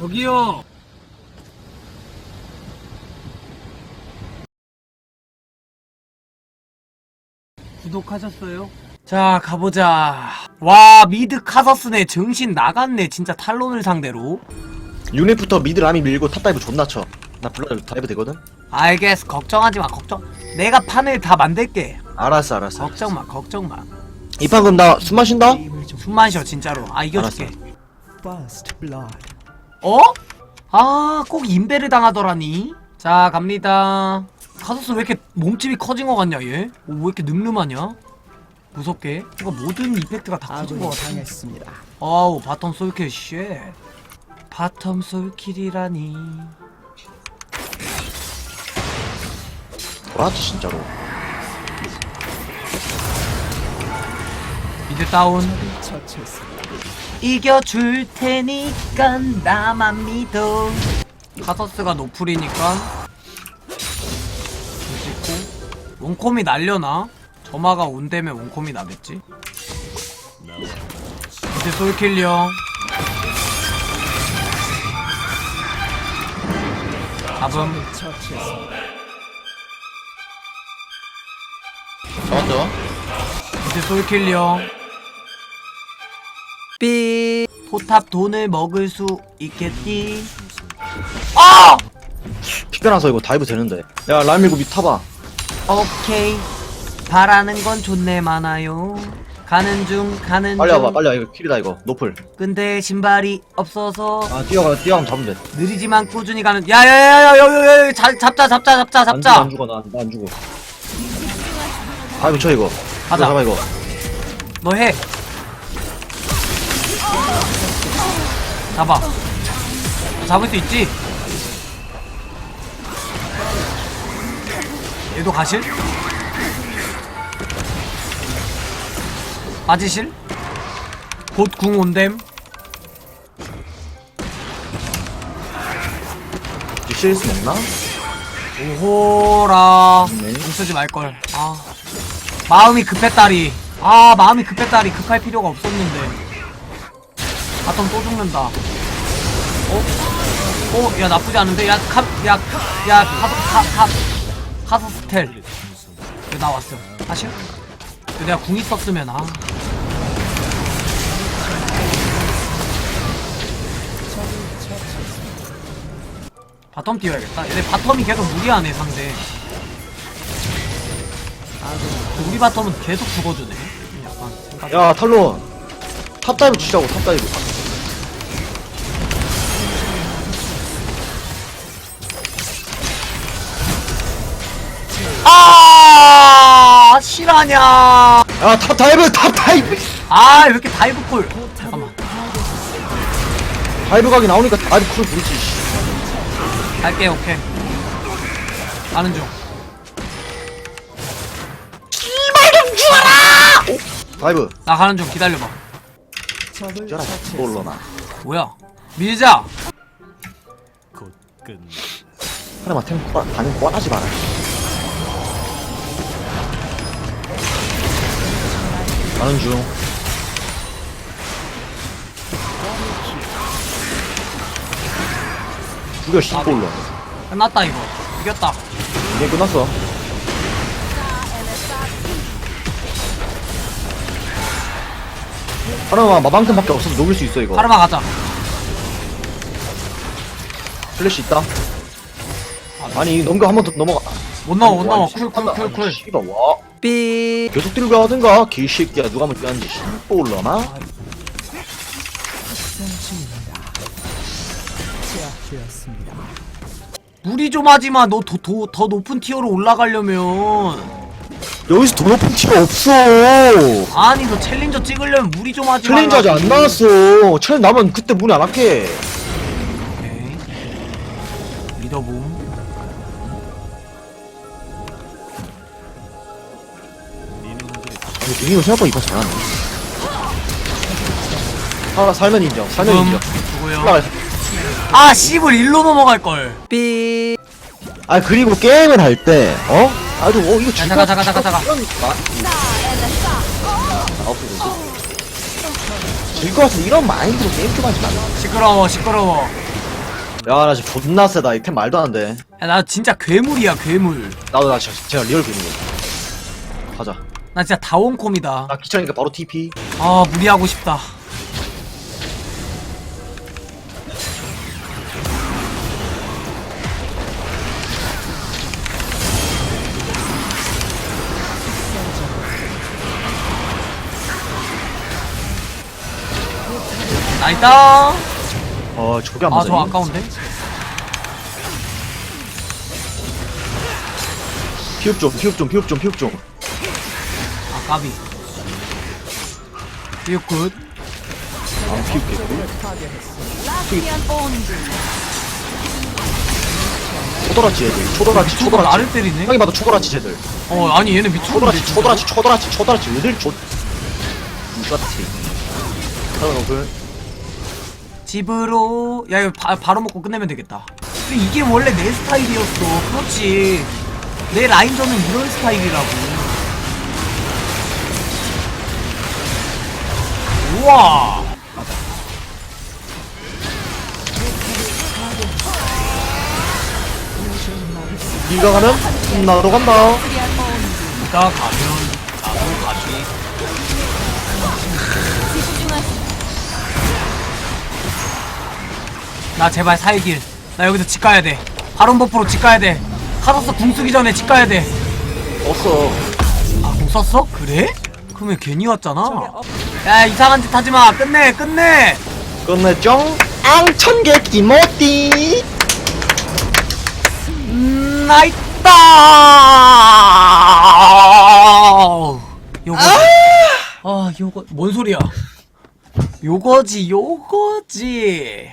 저기요. 구독하셨어요? 자 가보자 와 미드 카서스네 정신 나갔네 진짜 탈론을 상대로 유닛부터 미드 라미 밀고 탑다이브 존나 쳐. 나 블라드 다이브 되거든? 알겠어 걱정하지마 걱정 내가 판을 다 만들게 알았어, 알았어. 걱정마 걱정마 이판 그럼 나 숨 마신다? 숨만 쉬어 진짜로 아 이겨줄게 First blood. 어? 아 꼭 인베를 당하더라니 자 갑니다 카서스 왜 이렇게 몸집이 커진 것 같냐 얘? 어, 왜 이렇게 늠름하냐? 무섭게 이거 모든 이펙트가 다 커진 것 아군이 같아 당했습니다. 아우 바텀 솔킬 쉣 바텀 솔킬이라니 뭐라지, 진짜로. 미드 다운 처치했습니다. 이겨줄 테니까 나만 믿어 카서스가 노플이니까 찍고 원콤이 날려나? 점화가 온다며 원콤이 나겠지 이제 솔킬리어 답은 처치했습니다. 잡았죠? 이제 솔킬리어 삐 포탑 돈을 먹을 수 있겠지 아! 피변나서 이거 다이브 되는데. 야, 라미 밀고 밑 타봐. 오케이 바라는 건 좋네 많아요 가는 중 가는 빨리 중 와봐, 빨리 와. 이거 킬이다, 이거. 노플. 근데 신발이 없어서 아, 뛰어가, 뛰어가면 잡으면 돼. 느리지만 꾸준히 가는 야야야야 여기 여기 잡자 잡자 잡자 잡자 안 죽어, 잡자 안 죽어, 나, 나안 죽어. 다이브 쳐, 이거. 가자. 이거 잡아, 이거. 너 해 잡아. 잡을 수 있지? 얘도 가실? 빠지실? 곧 궁 온댐? 실수 먹나? 오호라. 네. 돈 쓰지 말걸. 아. 마음이 급했다리. 아 마음이 급했다리. 급할 필요가 없었는데. 바텀 또 죽는다 어? 어? 야 나쁘지 않은데? 야 카.. 야.. 야 카드.. 카.. 카.. 카드 스텔 왜 나왔어 사실? 내가 궁 있었으면 아 바텀 뛰어야겠다 얘네 바텀이 계속 무리하네 상대 우리 바텀은 계속 죽어주네 약간 생각 야, 탈론. 탑다이브 치자고, 탑다이브. 아 실화냐 야, 탑 다이브, 탑 다이브! 아왜 이렇게 다이브 콜 잠깐만 다이브 각이 나오니까 다이브 쿨 부르지, 씨. 갈게 오케이 가는 중 다이브. 나 가는 중 기다려봐 처치했습니다. 몰러나. 뭐야 밀자 하나만 템, 꼬- 반응 뻔하지 마라. 가는 중. 죽여, 씨볼로. 끝났다 이거 이겼다 이게 끝났어. 하나만 마방템밖에 없어서 녹일 수 있어, 이거. 카르마 가자 플래시 있다. 아니, 넘겨, 한 번 더 넘어가. 못 넘어 못 넘어 쿨쿨쿨쿨 씨발, 와. 삐 계속 들고 하든가, 개새끼야. 누가 뛰었는지, 씨볼러나? 선수입니다. 제압되었습니다. 무리 좀 하지마 너더더 높은 티어로 올라가려면 여기서 더 높은 티어 없어. 아니 너 챌린저 찍으려면 무리 좀 하지 챌린저 아직 안. 나왔어. 챌린저 나면 그때 문안 할게. 오케이 리더붐 비니가 생각보다 이판 잘하네. 아, 살면 인정. 살면 붐 인정. 누구요 올라가. 아 씨발 일로 넘어갈 걸 삐 아, 그리고 게임을 할 때, 어? 아주, 어, 이거 질 잠깐, 잠깐, 잠깐, 이런 마- 아, 질것 같은 이런 마인드로 게임 좀 하지 말라. 시끄러워 시끄러워 야, 나 지금 존나 세다. 이템 말도 안 돼. 야, 나 진짜 괴물이야 괴물 나도 나 진짜, 제가 리얼 괴물. 가자. 나 진짜 다원콤이다 나 귀찮으니까 바로 TP. 아 무리하고 싶다 나이다 어, 저게 안아 맞아. 저 아까운데 피흡 좀, 피흡 좀, 피흡 좀, 피흡 좀. 아 까비 이거 굿 아, 피흡 개꿀. 초도라치 애들. 초도라치, 초도라치. 나를 때리네 형이 봐도 초도라치 쟤들. 어 아니 얘네 미쳤는데 초도라치, 진짜. 초도라치, 초도라치, 초도라치. 애들 조. 무사치. 하나 너그 집으로 야 이거 바, 바로 먹고 끝내면 되겠다 근데 이게 원래 내 스타일이었어 그렇지 내 라인전은 이런 스타일이라고 우와 네가 가면 나도 간다. 네가 가면 나도 가지 나 제발 살길 나 여기서 집 가야 돼 바론 버프로 집 가야 돼 카서스 궁 쓰기 전에 집 가야 돼 없어. 아, 공 썼어? 그래? 그러면 괜히 왔잖아. 야, 이상한 짓 하지 마. 끝내, 끝내. 끝냈죠? 앙천개 기모띠. 음, 나 있다. 요거. 아, 요거 뭔 소리야? 요거지, 요거지.